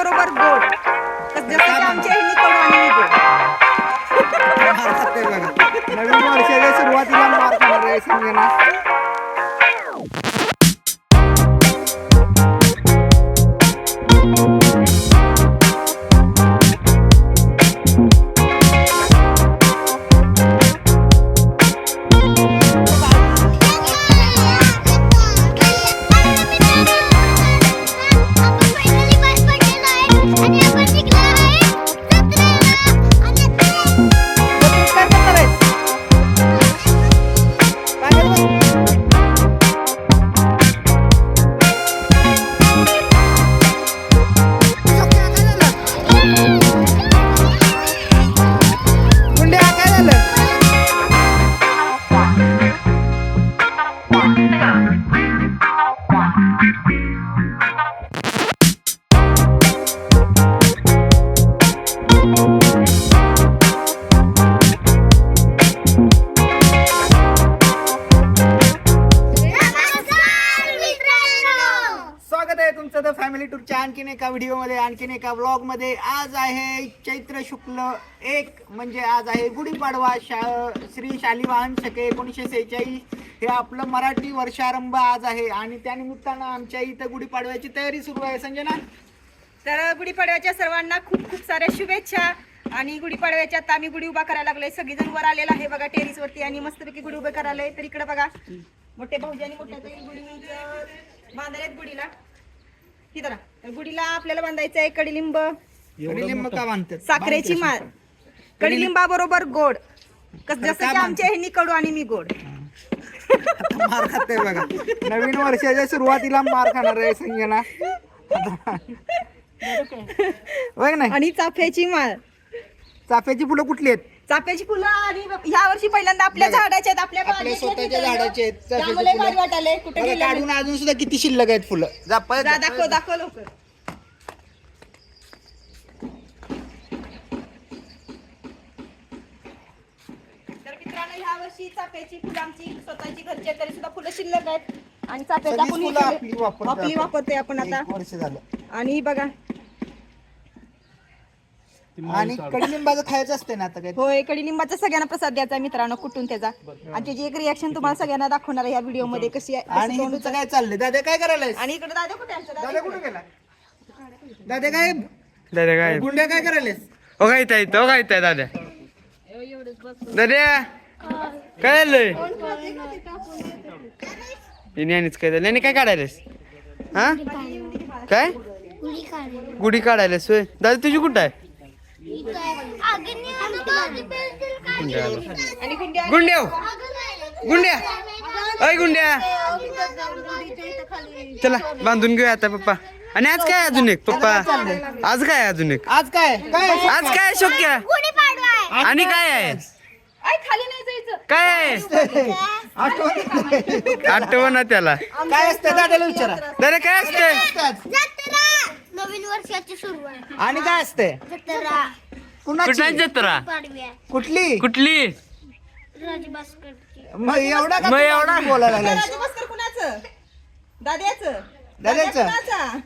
बरोबर गोड तस जसं की आमच्या ह्यांनी कडू आणि मी गोड मार खाते बघा नवीन वर्षाच्या सुरुवातीला मार खाणार आणखीन एका व्हिडिओमध्ये आणखीन एका ब्लॉगमध्ये आज आहे चैत्र शुक्ल एक म्हणजे आज आहे गुढीपाडवा शा श्री शालिवाहन शके एकोणीसशे सेहेचाळीस. हे आपलं मराठी वर्षारंभ आज आहे आणि त्यानिमित्तानं आमच्या इथं गुढीपाडव्याची तयारी सुरू आहे. संजना? तर गुढीपाडव्याच्या सर्वांना खूप खूप साऱ्या शुभेच्छा आणि गुढीपाडव्याच्या आता आम्ही गुढी उभा करायला लागलोय. सगळीजण वर आलेला आहे बघा टेरिस वरती आणि मस्तपैकी गुढी उभे करायला तर इकडे बघा मोठे भाऊजी आणि मोठ्या गुढी बांधायला गुढीला. ही धरा. तर गुढीला आपल्याला बांधायचं आहे कडीलिंब. कडीलिंब का बांधतात? साखरेची माळ. कडीलिंबा बरोबर गोड. कस जसं की आमच्या ह्यांनी कडू आणि मी गोड. आता मार खाते बघा. नवीन वर्षाच्या सुरुवातीला मार खाणार आहे संजना. बघ नाही? आणि चाफ्याची माळ. चाफ्याची फुलं कुठली आहेत? चाफ्याची फुलं आणि ह्या वर्षी पहिल्यांदा आपल्या बघा. झाडाचे आहेत आपल्या आपल्या बागेतले स्वतःच्या आहेत झाडाचे आहेत चाफ्याची त्यामुळे फुलं. भारी वाटायलंय कुठे बघा, गेले काढून अजून सुद्धा किती शिल्लक आहेत फुलं जा पळत जा जा, दाखव पळत जा. दाखव लवकर तर मित्रांनो ह्या वर्षी चाफ्याची फुलं आमची स्वतःची घरची आहेत, तरी सुद्धा फुलं शिल्लक आहेत आणि चाफ्याची सगळीच आपण फुलं इथे- आपली वापरतो आपली आपण. वापरतोय आपण आता एक वर्ष झालं आणि बघा आणि कडलिंबाचं खायचं असते ना आता काय? होय कडीलिंबाचा सगळ्यांना प्रसाद द्यायचा आहे मित्रांनो कुठून त्याचा? आणि त्याची एक रिॲक्शन तुम्हाला सगळ्यांना दाखवणार आहे या व्हिडिओमध्ये कशी आहे आणि हिंदूचं काय चाललंय? दादा काय करायला आणि इकडे दादा कुठे आहे? दादा कुठे गेला? दादा काय? दादा काय? गुंड्या काय करायला काय ताई तो काय ताई दादा? दादा? काय झालंय? हिने आणीच काय झालं याने काय काढायलास हा? काय? गुढी काढायलास होय. दादा तुझी कुठं आहे? गुंड्या. हो. गुंड्या. अय गुंड्या. चला बांधून घेऊया आता पप्पा. आणि आज काय अजून एक पप्पा? आज काय अजून एक? आज काय? आज काय शक्य? आणि काय आहे? काय आहे? आठवण त्याला. काय असतं दादाला विचारा. दादा काय असते नवीन वर्षाची सुरुवात आणि काय असते? जत्रा. कुठला कुणाची जत्रा? पाडव्या. कुठली? कुठली? राजभास्करची मग एवढा का मग तू एवढा? अजून बोलायला लागलास? कुणाचं? दाद्याचं. दाद्याचं? कुणाचा?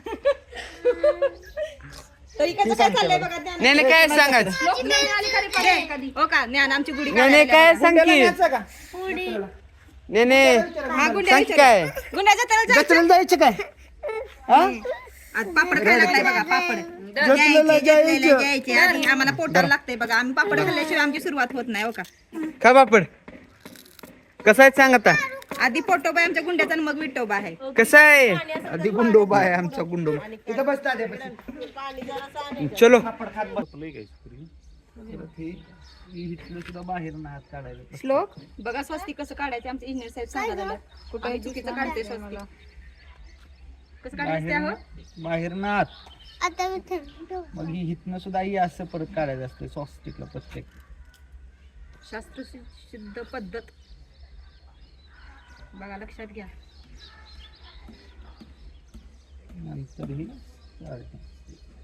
तर इकडचं काय चाललंय बघा ज्ञान. नाही नाही, काय लोक आली पाहिजे. हो का? ज्ञान आमची गुढी नाही नाही, काढायला काय सांग गुंड्याला की? न्यायचं का? नाही नाही हा गुंड्या सांग काय? गुंड्याच्या जायचं. जत्रेला जायचं काय? हा? आज पापड खायला लागलाय बघा पापड. आणि आम्हाला पोटाला लागतंय बघा. आम्ही पापड खाल्ल्याशिवाय आमची सुरुवात होत नाही हो का? खा पापड. कसा आहे सांग आता? आधी पोटोबा आहे आमच्या गुंड्याचा आणि मग विठोबा आहे. कसा आहे? आधी गुंडोबा आहे आमचा गुंडोबा. इथं बस दाद्या बस. चलो. श्लोक? बघा स्वस्ती कसं काढायचं आमचे इंजिनियर साहेब सांगा झालं कुठं चुकीचं काढते स्वस्ती कसं काढायचं ते हो? बाहेर ना आत. आता मी थंड मग ही हितनं सुद्धा ही असं परत काढायचं असतं सॉस्टिकला प्रत्येक. शास्त्र सिद्ध पद्धत. बघा लक्षात घ्या. नंतर ही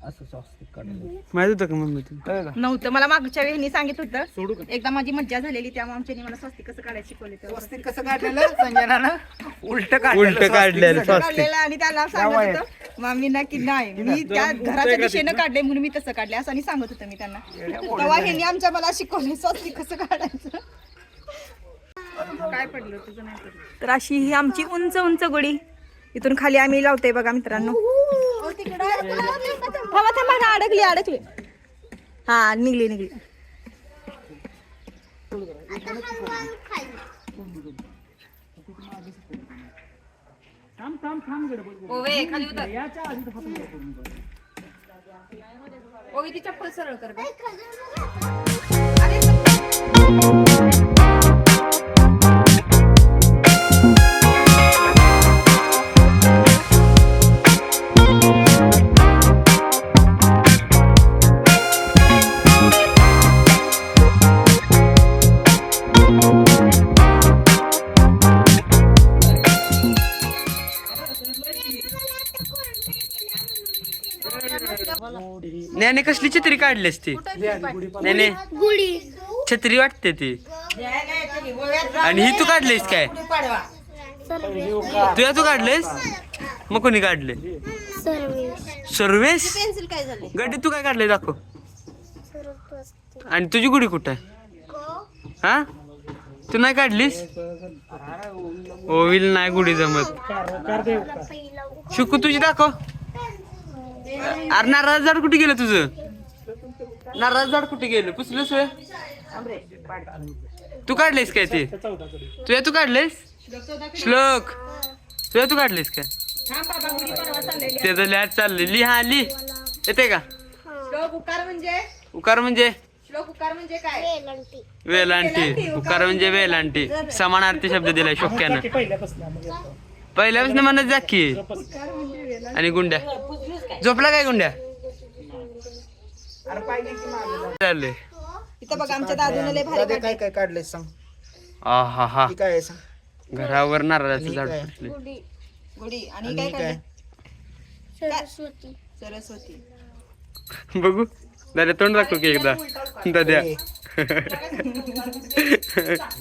असं सॉस्टिक काढायचं माहीत होतं का मम्मी तू कळलं का? नव्हतं. मला मागच्या वेळी सांगितलं होतं. एकदा माझी मज्जा झालेली त्यामुळे आमच्यानी मला स्वस्ती कसं काढायला शिकवले स्वस्तिक कसं काढलेलं? संजनानं उलट काढलेलं उलट काढलेलं स्वस्तिक. स्वस्तिक काढलेलं आणि त्याला सांगत. होतं मामीना की नाही मी त्या घराच्या दिशेनं काढले म्हणून मी तसं काढले असं आणि सांगत होतं मी त्यांना. तेव्हा ह्यांनी आमच्या मला शिकवले स्वस्तिक कसं काढायचं. काय पडलं तुझं नाही तर अशी ही आमची उंच उंच गुढी. इथून खाली आम्ही लावतोय बघा मित्रांनो. थांबा थांबा ना अडकली अडकली हा निघली निघली आता हळूहळू खाली ओवे खाली उतर. ओवे ती चप्पल सरळ कर ए, ज्ञाने कसली छत्री काढलीस ती ज्ञाने गुढी छत्री वाटते ती. आणि ही तू काढलीस काय? तुया तू काढलेस? मग कोणी काढले? सर्विस सर्वेस पेन्सिल काय झाले? गड्डी तू काय काढले दाखव. आणि तुझी गुढी कुठं आहे? हा? तू नाही काढलीस? ओविल नाही गुढी जमत. शुकू तुझी दाखव. अरे नारळ झाड कुठे गेलं तुझं? नारळ झाड कुठे गेलं? पुसलंस होय? तू काढलेस काय ते? तुया तू काढलेस श्लोक. तुया तू काढलेस काय? त्याचं लिहात चाललंय. लिहा लिह येते का? श्लोक उकार म्हणजे? उकार म्हणजे? श्लोक उकार म्हणजे काय? वेलंटी वेलांटी उकार म्हणजे वेलांटी समानार्थी शब्द दिलाय शोक्यानं. पहिल्यापासून म्हणत जा की. आणि गुंड्या. झोपला काय गुंड्या? इथं बघा आमच्या दादूने लय भारी दादा काय काढले काय काढलंय सांग. आ हा. हा ही काय आहे सांग. घरावर नारळाचं झाड गुढी आणि आणि काय काय काढले सरस्वती. सरस्वती. बघू. दादा तोंड दाखव की एकदा. दाद्या. ए,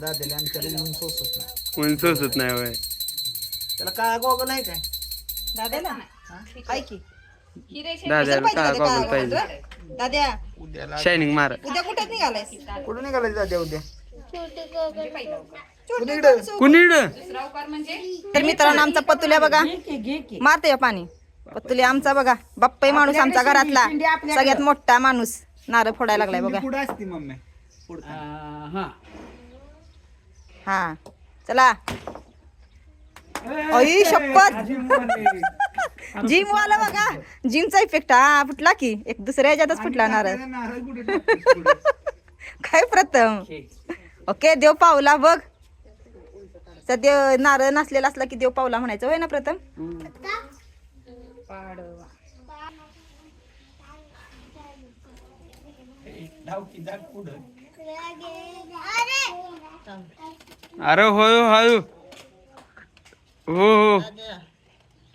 दादाला आमच्या रूम सोसत नाही. ऊन सोसत नाही वय त्याला काय गॉगल आहे काय? दाद्याला की पाहिजे का गॉगल? दाद्या? उद्याला शायनिंग मार. उद्या कुठे निघालायस? दाद्या उद्या? कुणीड तर मित्रांनो आमचा पतुल्या बघा. मारते या पाणी. पतुल्या आमचा बघा. बाप्पाई माणूस आमचा घरातला. सगळ्यात मोठा माणूस. नारळ फोडायला लागलाय बघा. पुढे असते मम्मी? हा. चला. आई शपथ. जिम वाला बघा. जिमचा इफेक्ट हा फुटला की. एक दुसऱ्या ह्याच्यातच फुटला नारळ? काय प्रथम? ओके. देव पावला बघ. सध्या नारळ नसलेला असला की देव पावला म्हणायचं. होय ना प्रथम. अरे अरे होय हळू. हो हो.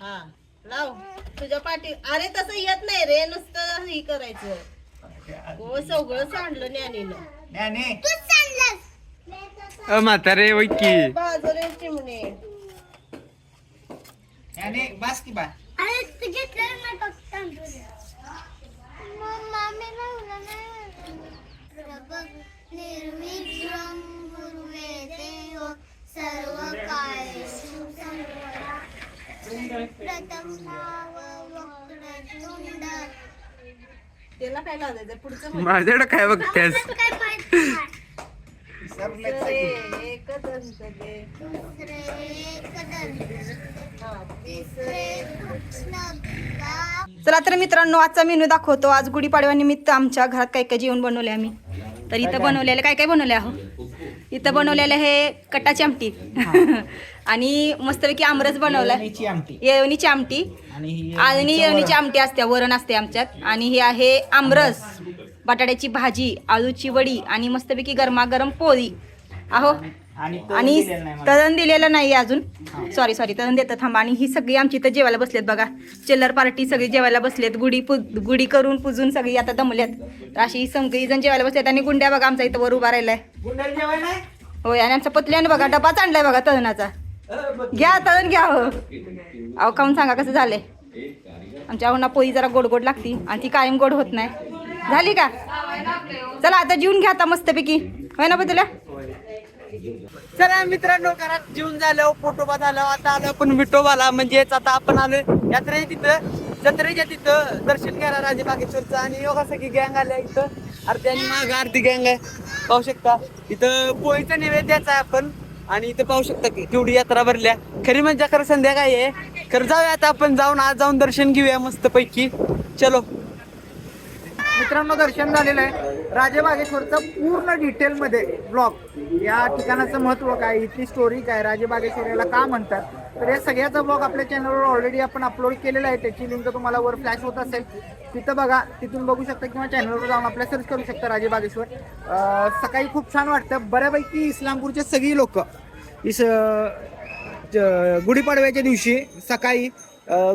हा. लाव. तुझ्या पाठी अरे तसं येत नाही रे नुसतं हे करायचं. हो सगळं सांडलं ज्ञानीनं ज्ञाने, तू चाललास अ म्हातारे वै की. बाजूला चिमणे. ज्ञाने, बास की बा. अरे तू घेतलं ना फक्त मम्मा मी लावलं नाही. निर्विक्रम गुरुवे देव सर्व वक्रतुंड त्याला काय लावायचं पुढचं म्हण. माझ्याकडे काय बघतेस चला तर मित्रांनो आजचा मेनू दाखवतो. आज गुढीपाडव्यानिमित्त आमच्या घरात काय काय जेवण बनवले आम्ही? तर इथं बनवलेलं काय काय बनवले आहो? इथं बनवलेलं हे कटाची आमटी. आणि मस्तपैकी आमरस बनवलाय येवणीची आमटी. आणि येवणीची आमटी असते वरण असते आमच्यात. आणि हे आहे आमरस. बटाट्याची भाजी आलूची वडी आणि मस्तपैकी गरमागरम पोळी. आहो? आणि तो आणि दिलेला नाही मला. तळण दिलेलं नाही अजून. सॉरी सॉरी तळण देतं. थांबा आणि ही सगळी आमची इथं जेवायला बसलेत बघा. चिल्लर पार्टी सगळी जेवायला बसलेत. गुढी पु गुढी करून पुजून सगळी आता दमल्यात. तर अशी ही सगळी जण जेवायला बसलेत आणि गुंड्या बघा आमचा इथं वर उभा राहिलाय. होय आणि आमच्या पतल्याने बघा डबाच आणलाय बघा तळणाचा. घ्या तळण घ्या हो. अहो काऊन सांगा कसं झालंय? आमच्या अहोंना पोळी जरा गोड गोड लागती आणि ती कायम गोड होत नाही. झाली का? चला आता जेवून घ्या आता मस्तपैकी. होय ना बदल्या चला मित्रांनो घरात जेवून झालं फोटोबा झालं आता आलो आपण विठोबाला. म्हणजेच आता आपण आलो यात्रे तिथं. जत्रेच्या तिथं दर्शन घ्यायला राजे बागेश्वरचं आणि योगा सगळी गँग आल्या इथं. आरती आणि माग आरती गँग आहे. पाहू शकता इथं पोळीचं नैवेद्याचं आहे आपण. आणि इथं पाहू शकता की केवढी यात्रा भरल्या. खरी म्हणजे खरं संध्याकाळी आहे. खरं जाऊया आता आपण जाऊन आज जाऊन दर्शन घेऊया मस्त पैकी चलो. मित्रांनो दर्शन झालेलं आहे. राजे बागेश्वरचा पूर्ण डिटेलमध्ये ब्लॉग या ठिकाणाचं महत्त्व काय इथली स्टोरी काय राजेबागेश्वर याला का म्हणतात? तर या सगळ्याचा ब्लॉग आपल्या चॅनलवर ऑलरेडी आपण अपलोड केलेला आहे. त्याची लिंक तुम्हाला वर फ्लॅश होत असेल. तिथं बघा तिथून बघू शकता किंवा चॅनलवर जाऊन आपल्या सर्च करू शकता राजे बागेश्वर सकाळी खूप छान वाटतं. बऱ्यापैकी इस्लामपूरचे सगळी लोक इस ज- गुढीपाडव्याच्या दिवशी सकाळी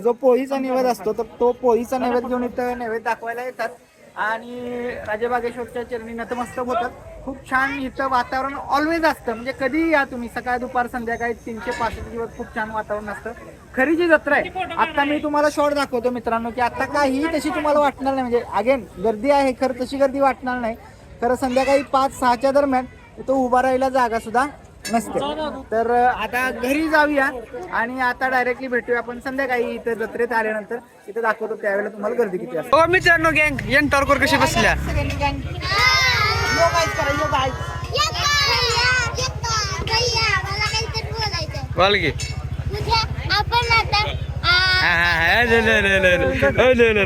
जो पोळीचा नैवेद्य असतो तर तो पोळीचा नैवेद्य घेऊन इथं नैवेद्य दाखवायला येतात. आणि राजेबागेश्वरच्या चरणी नतमस्तक होतात खूप छान इथं वातावरण ऑलवेज असतं. म्हणजे कधी या तुम्ही. सकाळ दुपार संध्याकाळी तीनशे पासष्ट दिवस खूप छान वातावरण असतं. खरी जी जत्रा आहे आता मी तुम्हाला शॉर्ट दाखवतो मित्रांनो की आता काही तशी तुम्हाला वाटणार नाही. म्हणजे अगेन गर्दी आहे खरं तशी गर्दी वाटणार नाही. खरं संध्याकाळी पाच सहाच्या दरम्यान इथं उभा राहायला जागा सुद्धा नसते. तर आता घरी जाऊया आणि आता डायरेक्टली भेटूया आपण संध्याकाळी इथं जत्रेत आल्यानंतर. इथं दाखवतो त्यावेळेला तुम्हाला गर्दी किती असते हो मित्रांनो गँग यन टॉर्कवर कशी बसल्या? बोल की म्हणजे आपण आता हा, हा, हा.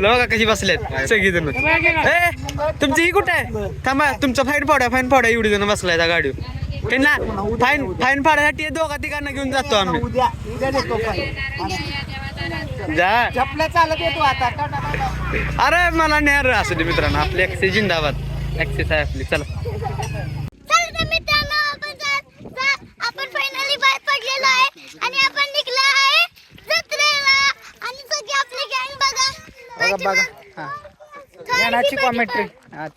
हो, कशी बसल्यात. सगळी जण. तुमची ही कुठे आहे? थांबा तुमचा फाईन फाडा फाईन फाडा. एवढी जण बसलाय त्या गाडीवर. हे ना फाईन फाईन फाडायसाठी हे दोघा तिघांना घेऊन जातो आम्ही. उद्या उद्या देतो पण. जा. चपल्या चालत येतो आता. अरे मला नेहर असू दे मित्रांनो आपली ऍक्सेस जिंदाबाद. ऍक्सेस आहे आपली चला. चल तर मित्रांनो आपण जा- जा- आपण फायनली बाहेर पडलेलो आहे आणि आपण निघलो आहे जत्रेला. आणि सगळी आपली गँग बघा. बघा बघा. हा. कॉमेंट्री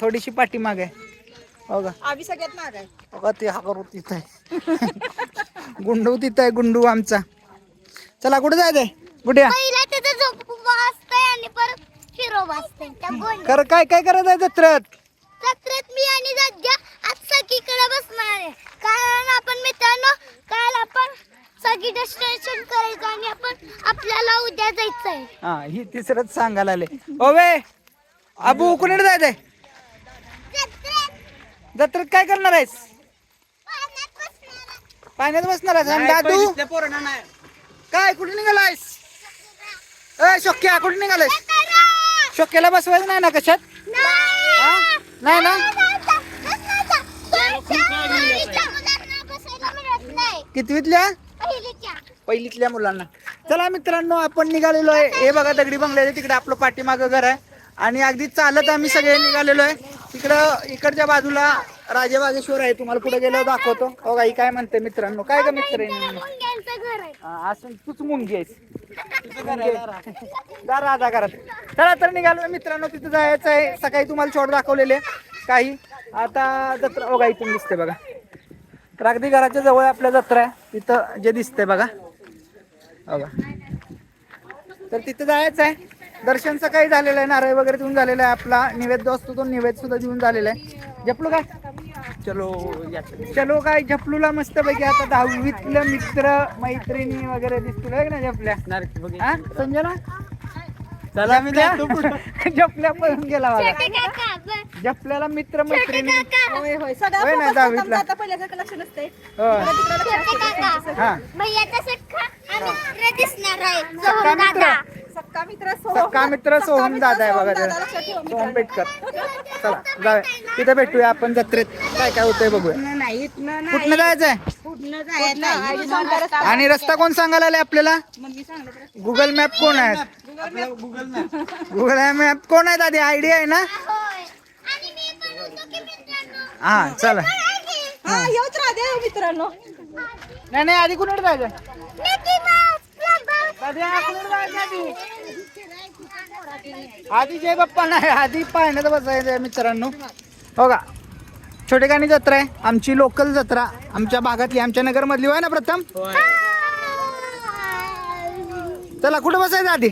थोडीशी पाठीमाग आहे. बघा आम्ही सगळ्यात माग आहे. बघा ते हा करू तिथं आहे. गुंडू तिथं आहे गुंडू आमचा. चला कुठे जायचंय? कुठे? पहिला तिथं झोप वाजतंय आणि परत फिरो वाजतंय. त्या गोंड. कर काय काय करत आहे जत्रेत? जत्रेत मी आणि आज सगळीकडे बसणार आहे. कारण आपण मित्रांनो काल आपण सगळी डेस्टिनेशन करायचं आणि आपण आपल्याला उद्या जायचं आहे हा ही तिसरंच सांगायला आले. ओवे अबू कुणीकडे जायचंय? जत्रेत काय करणार आहेस? पाण्यात बसणार आहे. पाण्यात बसणार आहेस? आणि दादू? काय कुठे निघालायस? ए शोक्या कुठे निघालायस. शोक्याला बसवायचं नाही ना कशात? हा? नाही ना? कितवीतल्या? पहिलीतल्या मुलांना. चला मित्रांनो आपण निघालेलो आहे. हे बघा दगडी बंगल्याचे तिकडे आपलं पाठीमागं घर आहे. आणि अगदी चालत आम्ही सगळे निघालेलो आहे. तिकडं इकडच्या बाजूला राजेबागेश्वर आहे. तुम्हाला पुढे गेलं दाखवतो. हो गाई काय म्हणते मित्रांनो? काय का मित्र? असं तूच मुंगी आहेस. जा राजा घरात. चला तर निघालो मित्रांनो तिथं जायचं आहे. सकाळी तुम्हाला शॉट दाखवलेले काही. आता जत्रा बघा इथून दिसते बघा. तर अगदी घराच्या जवळ आपल्या जत्रा आहे. तिथं जे दिसते बघा. हो बघा. तर तिथं जायचं आहे. दर्शन सकाळी झालेलं आहे नारळ वगैरे देऊन झालेलं आहे आपला निवेद्य असतो तो निवेद सुद्धा देऊन झालेला आहे. झपलो काय? चलो या. चलो काय झपलूला मस्त पैकी आता दहावीतलं मित्र मैत्रिणी वगैरे दिसतील आहे ना झपल्या हा? संजना? चला. मी झपल्या पळून गेला बघा झपल्याला मित्र मैत्रिणी होय होय. सगळा ना, दहावीतला. आता पहिल्यासारखं लक्ष नसते हो. सक्का सोहम मित्र. दादा. सक्का मित्र सोहम. सक्का मित्र सोहम मित्र दादा आहे बघा दादा, ते. लक्षात ठेवा सोहम. पेटकर चला जाऊया. तिथे भेटूया आपण जत्रेत. काय काय होतंय बघूया. कुठनं जायचंय? आणि रस्ता कोण सांगायला आलाय आपल्याला? गुगल मॅप कोण आहे? गुगल मॅप कोण आहे दादी? आयडिया आहे ना? होय. आणि मी पण होतो की मित्रांनो. हा चला. हा येऊच राहते मित्रांनो. नाही नाही आधी कुणाकडे जायचं मिकी माऊस प्लंबर दादी हा कुणाकडे जायचं आधी आधी. जय बाप्पा नाही आधी पाहण्यात बसायचं मित्रांनो. हो का छोटेखानी जत्रा आहे. आमची लोकल जत्रा. आमच्या भागातली आमच्या नगर मधली होय ना प्रथम? चला कुठे बसायचं आधी?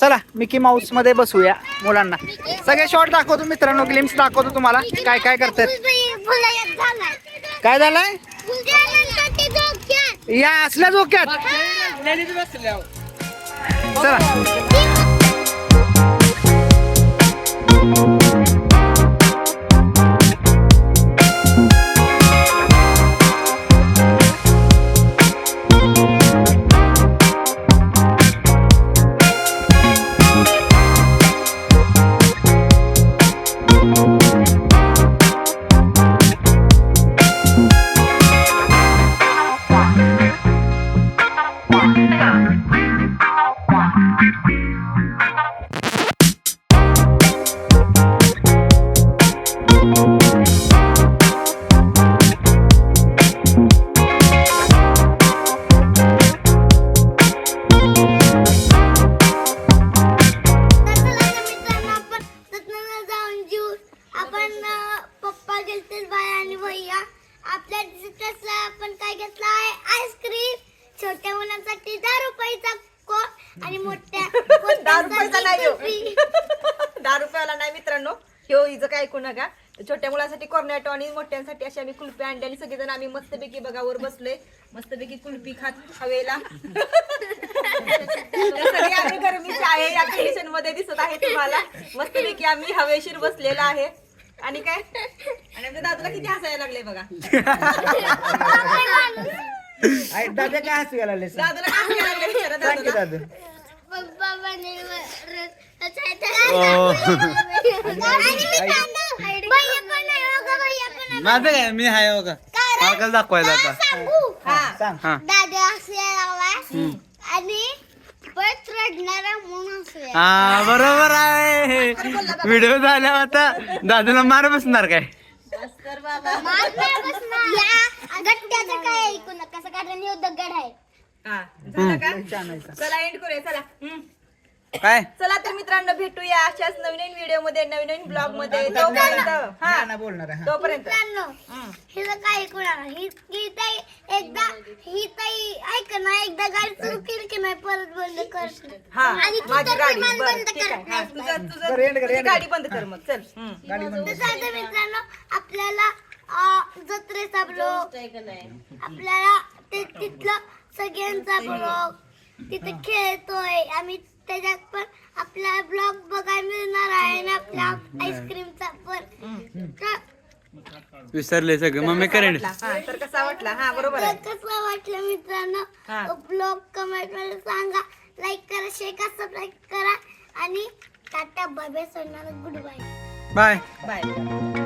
चला मिकी माऊसमध्ये बसूया मुलांना. सगळे शॉर्ट दाखवतो मित्रांनो ग्लिम्स दाखवतो तुम्हाला. काय काय करतात काय झालंय? या असल्या झोक्यात चला. आणि मोठ्या दहा रुपयाचा नाही हो. दहा रुपयाला नाही मित्रांनो. ह्यो हिचं काय ऐकू नका. छोट्या मुलांसाठी कॉर्नेटो आणि मोठ्यांसाठी अशी आम्ही कुल्फी आणली आणि सगळेजण आम्ही मस्तपैकी बघावर बसलोय. मस्तपैकी कुल्फी खात हवेला. सगळे आम्ही गरमीच आहे या कंडिशनमध्ये दिसत आहे तुम्हाला. मस्तपैकी आम्ही हवेशीर बसलेला आहे. आणि काय? आणि आमच्या दादूला किती हसायला लागले बघा. आई, दादा काय हसू गेला दादूला काय लागले? दादूला. दादा. माझं काय? मी हाय हो का मला दाखवायचं आता. हा दादा लागलाय आणि हा बरोबर आहे. व्हिडिओ झाल्या आता. दादूला मार बसणार काय? मार बसणार. काय ऐकू नका. कारण हे दगड आहे हा. झालं का. चला एंड करूया चला. हम्म. काय? चला तर मित्रांनो भेटूया अशाच नवीन नवीन व्हिडिओमध्ये नवीन नवीन ब्लॉगमध्ये ना, तोपर्यंत ना, हा. ना बोलणार आहे. तोपर्यंत. मित्रांनो हम्म. हिला काय ही ही ताई एकदा ही ताई ऐक ना एकदा गाडी सुरू केली की नाही परत बंद करणार हा. आणि तू माझी तर गाडी विमान बरं बंद ठीक आहे. करत हा, नाहीस तुझं तुझं बरं, end कर, तुझी end कर. गाडी बंद कर मग. चल. हम्म. गाडी बंद तर चालतंय मित्रांनो आपल्याला अं, जत्रेचा ब्लॉग आपल्याला ते तिथलं सगळ्यांचा ब्लॉग. तिथे खेळतोय. आम्ही त्याच्यात पण आपला ब्लॉग बघायला मिळणार आहे ना आपल्या आईस्क्रीमचा पण. विसरले सगळं. मम्मी कसा करेन. वाटला? हा, तर कसा वाटला? हा बरोबर तर आहे कसं वाटलं मित्रांनो. ब्लॉग कमेंटमध्ये सांगा. लाईक करा शेअर करा सबस्क्राईब करा. आणि टाटा बाय बाय सोडणार गुड बाय बाय बाय